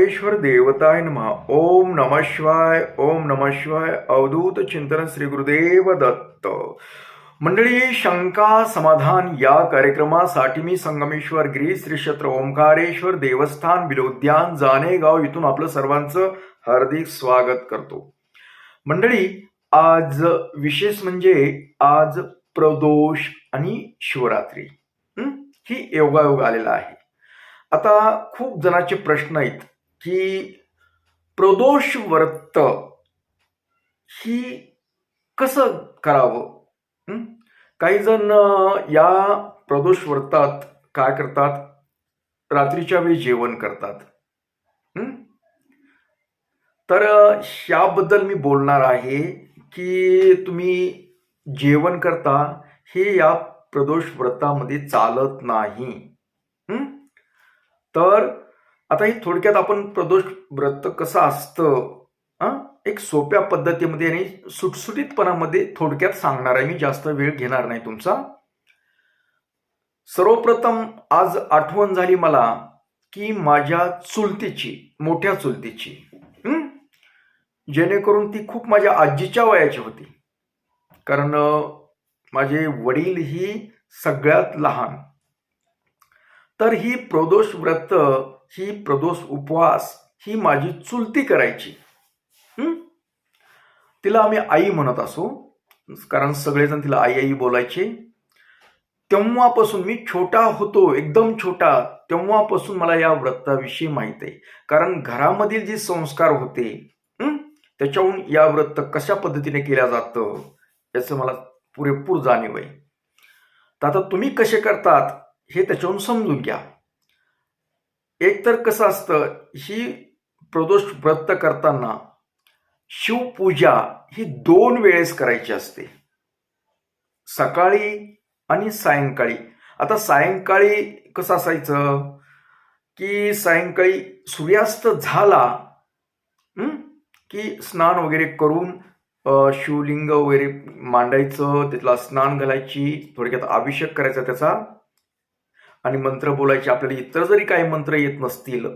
ओंकारेश्वर देवताय नमः। ओम नम शिवाय ओम नम शिवाय अवधूत चिंतन श्री गुरुदेव दत्त। मंडळी शंका समाधान या कार्यक्रमासाठी मी संगमेश्वर गिरी श्री क्षेत्र ओंकारेश्वर देवस्थान बिलोद्यान जानेगाव इथून आपलं सर्वांचं हार्दिक स्वागत करतो। मंडळी आज विशेष म्हणजे आज प्रदोष आणि शिवरात्री ही योगायोग आलेला आहे। आता खूप जणांचे प्रश्न आहेत की प्रदोष व्रत ही कसं करावं? काही जण या प्रदोष व्रतात काय करतात? रात्रीच्या वेळी जेवण करतात. तर ह्याबद्दल मी बोलणार आहे की तुम्ही जेवण करता हे या प्रदोष व्रतामध्ये चालत नाही. तर आता ही थोडक्यात आपण प्रदोष व्रत कसं असतं एक सोप्या पद्धतीमध्ये आणि सुटसुटीतपणामध्ये थोडक्यात सांगणार आहे मी जास्त वेळ घेणार नाही तुमचा. सर्वप्रथम आज आठवण झाली मला की माझ्या चुलतीची मोठ्या चुलतीची जेणेकरून ती खूप माझ्या आजीच्या वयाची होती. कारण माझे वडील ही सगळ्यात लहान. तर ही प्रदोष व्रत ही प्रदोष उपवास ही माझी चुलती करायची. तिला आम्ही आई म्हणत असो कारण सगळेजण तिला आई आई बोलायचे. तेव्हापासून मी छोटा होतो एकदम छोटा तेव्हापासून मला या व्रताविषयी माहीत आहे. कारण घरामधील जे संस्कार होते त्याच्याहून या व्रत कशा पद्धतीने केल्या जातं याचं मला पुरेपूर जाणीव आहे. तर आता तुम्ही कसे करतात हे त्याच्याहून समजून घ्या. एक तर कसं असतं ही प्रदोष व्रत करताना शिवपूजा ही दोन वेळेस करायची असते. सकाळी आणि सायंकाळी. आता सायंकाळी कसं असायचं? की सायंकाळी सूर्यास्त झाला की स्नान वगैरे करून शिवलिंग वगैरे मांडायचं त्याला स्नान घालायची थोडक्यात अभिषेक करायचा त्याचा. आणि मंत्र बोलायचे आपल्याला इतर जरी काही मंत्र येत नसतील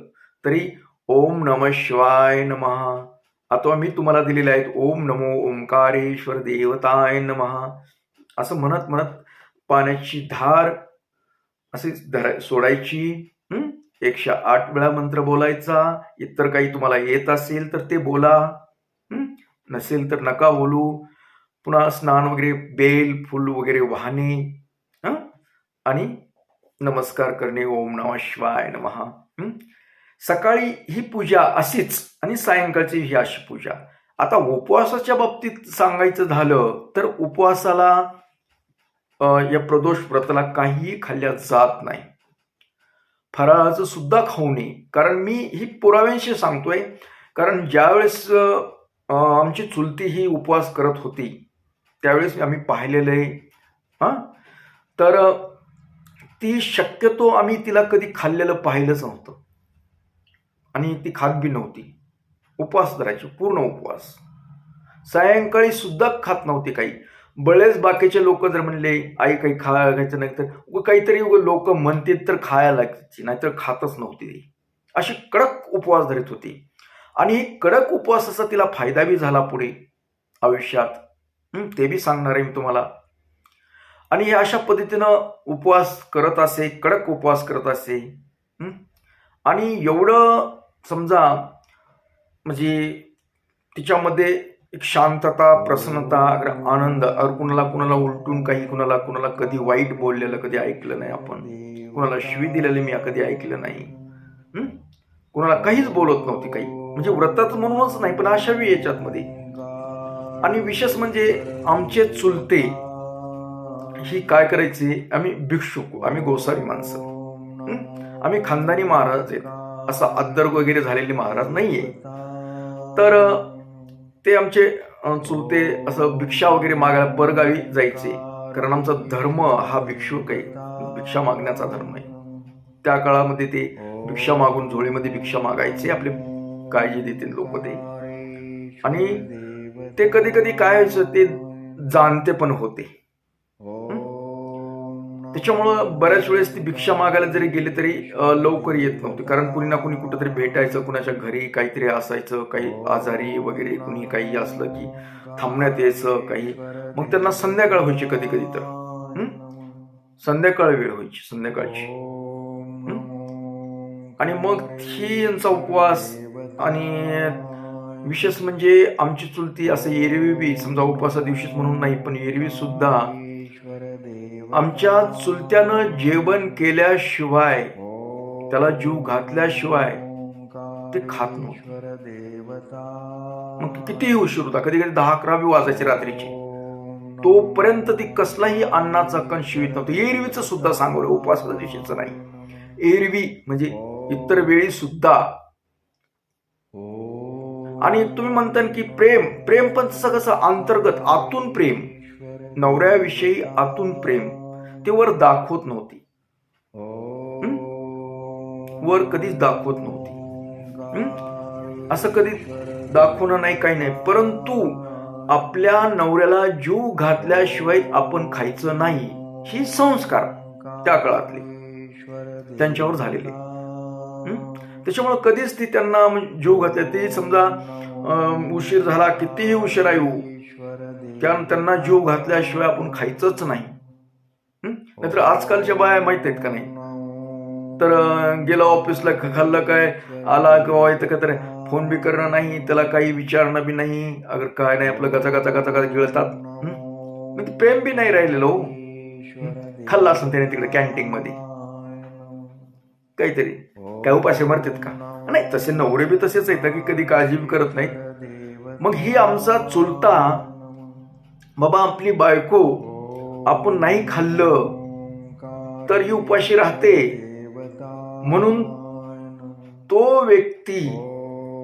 तरी ओम नम शिवाय नमः. अथवा मी तुम्हाला दिलेले आहेत ओम नमो ओंकारेश्वर देवताय नमः. असं म्हणत म्हणत पाण्याची धार अशी धरा सोडायची. एकशे आठ वेळा मंत्र बोलायचा. इतर काही तुम्हाला येत असेल तर ते बोला. नसेल तर नका बोलू. पुन्हा स्नान वगैरे बेल फुल वगैरे वाहने आणि नमस्कार करणे ओम नम शिवाय नमः. सकाळी ही पूजा अशीच आणि सायंकाळची ही अशी पूजा. आता उपवासाच्या बाबतीत सांगायचं झालं तर उपवासाला या प्रदोष व्रताला काहीही खाल्ल्या जात नाही. फराळाचं सुद्धा खाऊ नये. कारण मी ही पुराव्यांशी सांगतोय. कारण ज्यावेळेस आमची चुलती ही उपवास करत होती त्यावेळेस आम्ही पाहिलेलं आहे. हां? तर ती शक्यतो आम्ही तिला कधी खाल्लेलं पाहिलंच नव्हतं. आणि ती खात बी नव्हती. उपवास धरायची पूर्ण उपवास. सायंकाळी सुद्धा खात नव्हती काही. बळेच बाकीचे लोक जर म्हणले आई काही खायचं नाही तर काहीतरी लोक म्हणतील तर खायला लागायची नाहीतर खातच नव्हती ती. अशी कडक उपवास धरत होती. आणि कडक उपवासाचा तिला फायदा बी झाला पुढे आयुष्यात. ते बी सांगणार आहे मी तुम्हाला. आणि हे अशा पद्धतीनं उपवास करत असे कडक उपवास करत असे आणि एवढं समजा म्हणजे तिच्यामध्ये एक शांतता प्रसन्नता आनंद अर कुणाला कुणाला उलटून काही कुणाला कुणाला कधी वाईट बोललेलं कधी ऐकलं नाही आपण. कुणाला शिवी दिलेली मी कधी ऐकलं नाही. कुणाला काहीच बोलत नव्हती काही. म्हणजे व्रतात म्हणूनच नाही पण अशा वेळी याच्यातमध्ये. आणि विशेष म्हणजे आमचे चुलते ही काय करायची? आम्ही भिक्षुक आम्ही गोसावी माणसं. आम्ही खानदानी महाराज आहेत. असा अद्दर्ग वगैरे झालेले महाराज नाहीये. तर ते आमचे चुलते असं भिक्षा वगैरे मागायला परगावी जायचे. कारण आमचा धर्म हा भिक्षुक आहे. भिक्षा मागण्याचा धर्म आहे. त्या काळामध्ये ते भिक्षा मागून झोळीमध्ये भिक्षा मागायचे. आपले काळजी देतील लोक ते. आणि ते कधी कधी काय व्हायचं ते जाणते पण होते. त्याच्यामुळं बऱ्याच वेळेस ती भिक्षा मागायला जरी गेले तरी लवकर येत नव्हती. कारण कुणी ना कुणी कुठंतरी भेटायचं कुणाच्या घरी काहीतरी असायचं काही आजारी वगैरे कुणी काही असलं की थांबण्यात यायचं काही. मग त्यांना संध्याकाळ व्हायची कधी कधी तर. संध्याकाळ वेळ व्हायची संध्याकाळची. आणि मग ही यांचा उपवास आणि विशेष म्हणजे आमची चुलती असं एरवी बी समजा उपवासा दिवशीच म्हणून नाही पण एरवी सुद्धा आमच्या चुलत्यानं जेवण केल्याशिवाय त्याला जीव घातल्याशिवाय ते खात नव्हतं. मग कितीही उशीर होता? कधी कधी दहा अकरावी वाजायची रात्रीची. तोपर्यंत ती कसलाही अन्नाचा कण शिवित नव्हतं. एरवीचं सुद्धा सांगवलं उपवासाच्या दिवशीचं नाही. एरवी म्हणजे इतर वेळी सुद्धा. आणि तुम्ही म्हणता की प्रेम प्रेम पण तसं कसं अंतर्गत आतून प्रेम नवऱ्याविषयी आतून प्रेम. ते वर दाखवत नव्हती. वर कधीच दाखवत नव्हती. असं कधी दाखवणं नाही काही नाही. परंतु आपल्या नवऱ्याला जीव घातल्याशिवाय आपण खायचं नाही ही संस्कार त्या काळातले त्यांच्यावर झालेले. त्याच्यामुळे कधीच ती त्यांना जीव घातल्या ते समजा उशीर झाला कितीही उशिरा येऊ हो. त्या त्यांना जीव घातल्याशिवाय आपण खायचंच नाही. नाहीतर आजकालच्या बाया माहीत आहेत का नाही? तर गेला ऑफिसला खाल्लं काय? आला किंवा इथं का तर फोन बी करणं नाही त्याला काही विचारणं बी नाही अगर काय नाही आपलं गचा गचा गचा गचा गिळतात म्हणजे प्रेम बी नाही राहिलेलं हो. खाल्लं असं त्याने तिकडे कॅन्टीन मध्ये काहीतरी. काय उपाशी मरतात का? नाही तसे नवरे बी तसेच आहेत ना की कधी काळजी बी करत नाहीत. मग ही आमचा चुलता बाबा आपली बायको आपण नाही खाल्लं तर ही उपाशी राहते. म्हणून तो व्यक्ती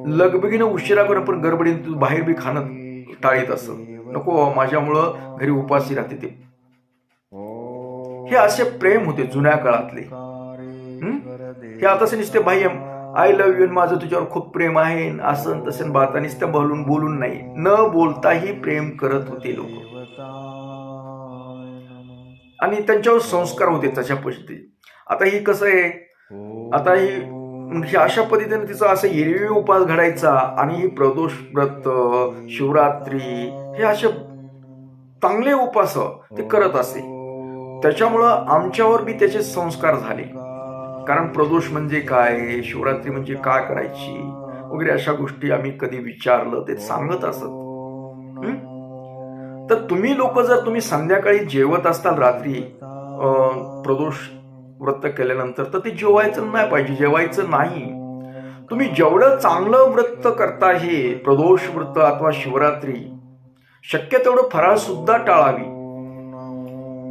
लगबगीनं उशिरा करून पण गडबडीने तू बाहेर बी खाणं टाळीत असत नको माझ्यामुळं घरी उपाशी राहते ते. हे असे प्रेम होते जुन्या काळातले. हं? हे आताच नुसते बाह्य आय लव्ह यू माझं तुझ्यावर खूप प्रेम आहे असं तसं बाता नुसतं बोलून बोलून नाही. न बोलताही प्रेम करत होते लोक. आणि त्यांच्यावर संस्कार होते तशा पद्धती. आता ही कसं आहे? आता ही म्हणजे अशा पद्धतीने तिचा असं हिरवी उपास घडायचा आणि ही प्रदोष व्रत शिवरात्री हे असे चांगले उपास ते करत असे. त्याच्यामुळं आमच्यावर बी त्याचे संस्कार झाले. कारण प्रदोष म्हणजे काय? शिवरात्री म्हणजे काय करायची? वगैरे अशा गोष्टी आम्ही कधी विचारलं ते सांगत असत. तर तुम्ही लोक जर तुम्ही संध्याकाळी जेवत असताल रात्री प्रदोष व्रत केल्यानंतर तर ते जेवायचं नाही पाहिजे जेवायचं नाही. तुम्ही जेवढं चांगलं व्रत करता हे प्रदोष व्रत अथवा शिवरात्री शक्य तेवढं फराळ सुद्धा टाळावी.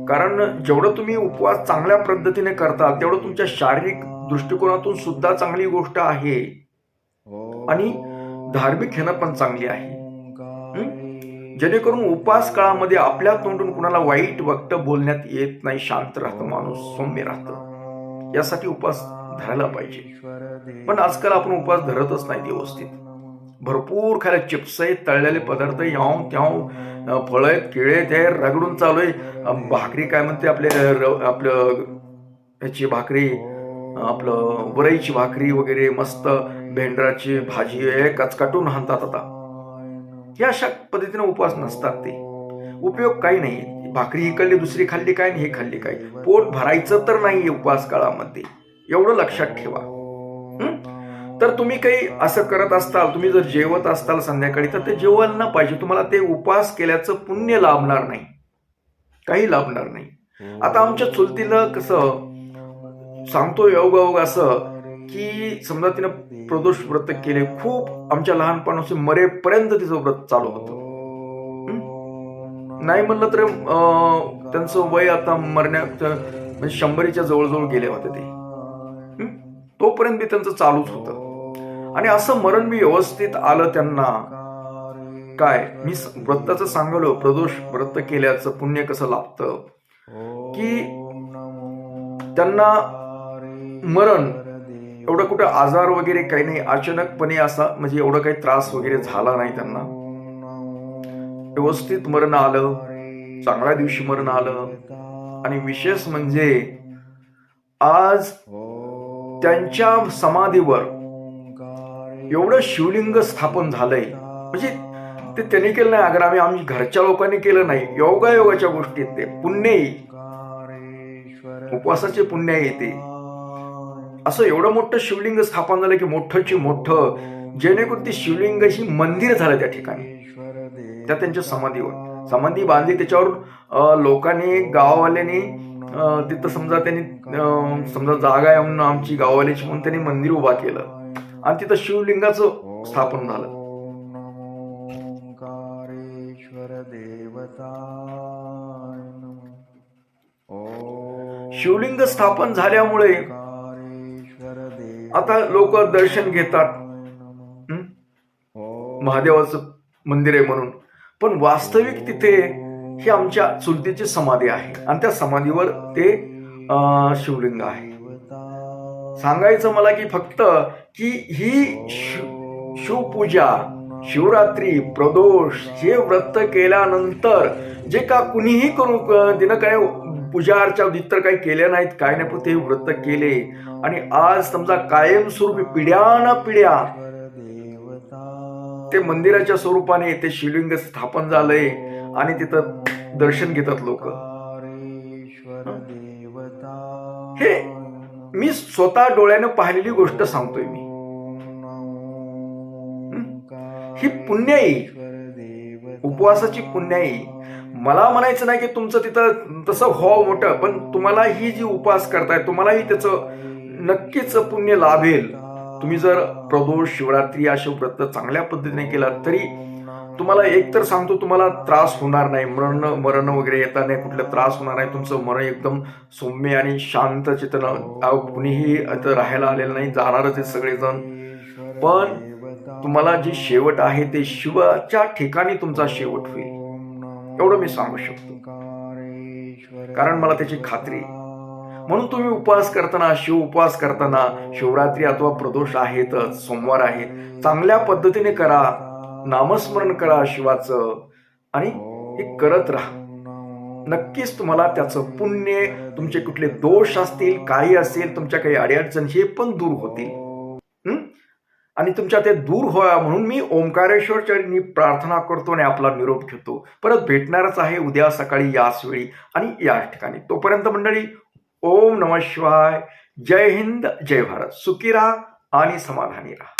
कारण जेवढं तुम्ही उपवास चांगल्या पद्धतीने करता तेवढं तुमच्या शारीरिक दृष्टिकोनातून सुद्धा चांगली गोष्ट आहे. आणि धार्मिक हेनं पण चांगली आहे. हं? जेणेकरून उपास काळामध्ये आपल्या तोंडून कुणाला वाईट वक्त बोलण्यात येत नाही शांत राहतं माणूस सौम्य राहतं. यासाठी उपास धरायला पाहिजे. पण आजकाल आपण उपास धरतच नाही व्यवस्थित. भरपूर खाल्या चिप्स आहेत तळलेले पदार्थ याव त्याव फळं आहेत केळे आहेत रगडून चालू आहे. भाकरी काय म्हणते आपले आपलं ह्याची भाकरी आपलं वरईची भाकरी वगैरे मस्त भेंडराची भाजी आहे कचकाटून हाणतात आता. हे अशा पद्धतीने उपवास नसतात ते. उपयोग काही नाही. भाकरी इकडली दुसरी खाल्ली काय आणि हे खाल्ली काय? पोट भरायचं तर नाही उपवास काळामध्ये. एवढं लक्षात ठेवा. तर तुम्ही काही असं करत असताल तुम्ही जर जेवत असताल संध्याकाळी तर ते जेवण ना पाहिजे. तुम्हाला ते उपवास केल्याचं पुण्य लाभणार नाही. काही लाभणार नाही. आता आमच्या चुलतीला कसं सांगतो योगायोग असं की समजा तिनं प्रदोष व्रत केले खूप आमच्या लहानपणापासून मरेपर्यंत तिचं व्रत चालू होतं. हं? नाही म्हणलं तर अं, त्यांचं वय आता मरण्यात म्हणजे शंभरीच्या जवळजवळ गेले होते ते. हं? तोपर्यंत बी त्यांचं चालूच होतं. आणि असं मरण बी व्यवस्थित आलं त्यांना. काय? मी व्रताचं सांगलो प्रदोष व्रत केल्याचं पुण्य कसं लाभतं? की त्यांना मरण एवढं कुठं आजार वगैरे काही नाही अचानकपणे असा म्हणजे एवढं काही त्रास वगैरे झाला नाही त्यांना. व्यवस्थित मरण आलं चांगल्या दिवशी मरण आलं. आणि विशेष म्हणजे आज त्यांच्या समाधीवर एवढं शिवलिंग स्थापन झालंय. म्हणजे ते त्यांनी केलं नाही अगर आम्ही आम्ही घरच्या लोकांनी केलं नाही योगायोगाच्या गोष्टीत ते पुण्य उपवासाचे पुण्य येते. असं एवढं मोठं शिवलिंग स्थापन झालं की मोठंची मोठं जेणेकरून ती शिवलिंग ही मंदिर झालं त्या ठिकाणी. त्या त्यांच्या समाधीवर. समाधी बांधली त्याच्यावर लोकांनी गाववाल्यांनी तिथं समजा त्यांनी समजा जागा आहे म्हणून आमची गाववाल्याची म्हणून त्यांनी मंदिर उभा केलं. आणि तिथं शिवलिंगाचं स्थापन झालं. शिवलिंग स्थापन झाल्यामुळे आता लोक दर्शन घेतात. महादेवाचं मंदिर आहे म्हणून. पण वास्तविक तिथे ही आमच्या चुलतीची समाधी आहे. आणि त्या समाधीवर ते शिवलिंग आहे. सांगायचं मला की फक्त की ही शिवपूजा शिवरात्री प्रदोष हे व्रत केल्यानंतर जे का कुणीही करू दिन काय पूजा अर्चा इतर काही केल्या नाहीत काय नाही पण ते व्रत केले. आणि आज समजा कायमस्वरूपी पिढ्याना पिढ्या ते मंदिराच्या स्वरूपाने ते शिवलिंग स्थापन झालंय आणि तिथं दर्शन घेतात लोक. हे मी स्वतः डोळ्याने पाहिलेली गोष्ट सांगतोय मी. ही? पुण्याई उपवासाची पुण्याई मला म्हणायचं नाही की तुमचं तिथं तसं हो मोठं पण तुम्हाला ही जी उपास करताय तुम्हालाही त्याचं नक्कीच पुण्य लाभेल. तुम्ही जर प्रदोष शिवरात्री या शिवव्रत चांगल्या पद्धतीने केला तरी तुम्हाला एक तर सांगतो तुम्हाला त्रास होणार नाही. मरण मरण वगैरे येता नाही कुठला त्रास होणार नाही. तुमचं मन एकदम सौम्य आणि शांत चित्र कुणीही राहायला आलेलं नाही जाणारच आहे सगळेजण. पण तुम्हाला जे शेवट आहे ते शिवाच्या ठिकाणी तुमचा शेवट होईल. एवढं मी सांगू शकतो. कारण मला त्याची खात्री म्हणून तुम्ही उपवास करताना शिव उपवास करताना शिवरात्री अथवा प्रदोष आहेतच सोमवार आहे. चांगल्या पद्धतीने करा नामस्मरण करा शिवाचं आणि हे करत राहा. नक्कीच तुम्हाला त्याचं पुण्य तुमचे कुठले दोष असतील काही असेल तुमच्या काही अडीअडचण हे पण दूर होतील. आणि तुमच्या ते दूर व्हाव्या म्हणून मी ओंकारेश्वर चरणी प्रार्थना करतो आणि आपला निरोप घेतो. परत भेटणारच आहे उद्या सकाळी याच वेळी आणि याच ठिकाणी. तोपर्यंत मंडळी ओम नम शिवाय. जय हिंद जय भारत. सुखी राहा आणि समाधानी राहा.